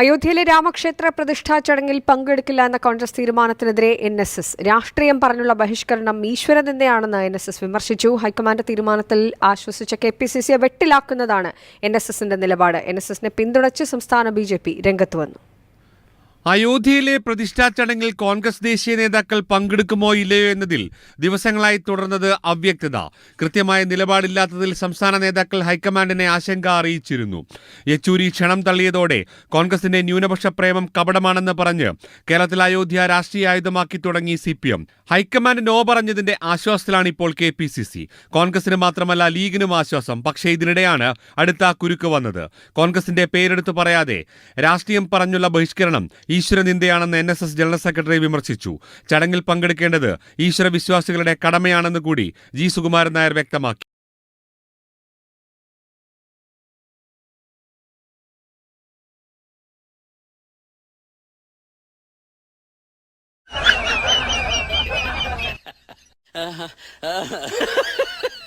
അയോധ്യയിലെ രാമക്ഷേത്ര പ്രതിഷ്ഠാ ചടങ്ങിൽ പങ്കെടുക്കില്ല എന്ന കോൺഗ്രസ് തീരുമാനത്തിനെതിരെ എൻ എസ് എസ്. രാഷ്ട്രീയം പറഞ്ഞുള്ള ബഹിഷ്കരണം ഈശ്വരനിന്ദയാണെന്ന് എൻ എസ് എസ് വിമർശിച്ചു. ഹൈക്കമാൻഡ് തീരുമാനത്തിൽ ആശ്വസിച്ച കെ പി സി സിയെ വെട്ടിലാക്കുന്നതാണ് എൻ എസ് എസിന്റെ നിലപാട്. എൻ എസ് എസിനെ പിന്തുണച്ച് സംസ്ഥാന ബി ജെ പി രംഗത്ത് വന്നു. അയോധ്യയിലെ പ്രതിഷ്ഠാ ചടങ്ങിൽ കോൺഗ്രസ് ദേശീയ നേതാക്കൾ പങ്കെടുക്കുമോ ഇല്ലയോ എന്നതിൽ ദിവസങ്ങളായി തുടർന്നത് അവ്യക്തത. കൃത്യമായ നിലപാടില്ലാത്തതിൽ സംസ്ഥാന നേതാക്കൾ ഹൈക്കമാൻഡിനെ ആശങ്ക അറിയിച്ചിരുന്നു. യെച്ചൂരി ക്ഷണം തള്ളിയതോടെ കോൺഗ്രസിന്റെ ന്യൂനപക്ഷ പ്രേമം കപടമാണെന്ന് പറഞ്ഞ് കേരളത്തിൽ അയോധ്യ രാഷ്ട്രീയ ആയുധമാക്കി തുടങ്ങി C P M high command no പറഞ്ഞതിന്റെ ആശ്വാസത്തിലാണ് ഇപ്പോൾ കെ പി സി സി. കോൺഗ്രസിന് മാത്രമല്ല ലീഗിനും ആശ്വാസം. പക്ഷേ ഇതിനിടെയാണ് അടുത്ത കുരുക്ക് വന്നത്. കോൺഗ്രസിന്റെ പേരെടുത്ത് പറയാതെ രാഷ്ട്രീയം പറഞ്ഞുള്ള ബഹിഷ്കരണം ഈശ്വരനിന്ദയാണെന്ന് N S S general secretary വിമർശിച്ചു. ചടങ്ങിൽ പങ്കെടുക്കേണ്ടത് ഈശ്വര വിശ്വാസികളുടെ കടമയാണെന്ന് കൂടി ജി സുകുമാരൻ നായർ വ്യക്തമാക്കി.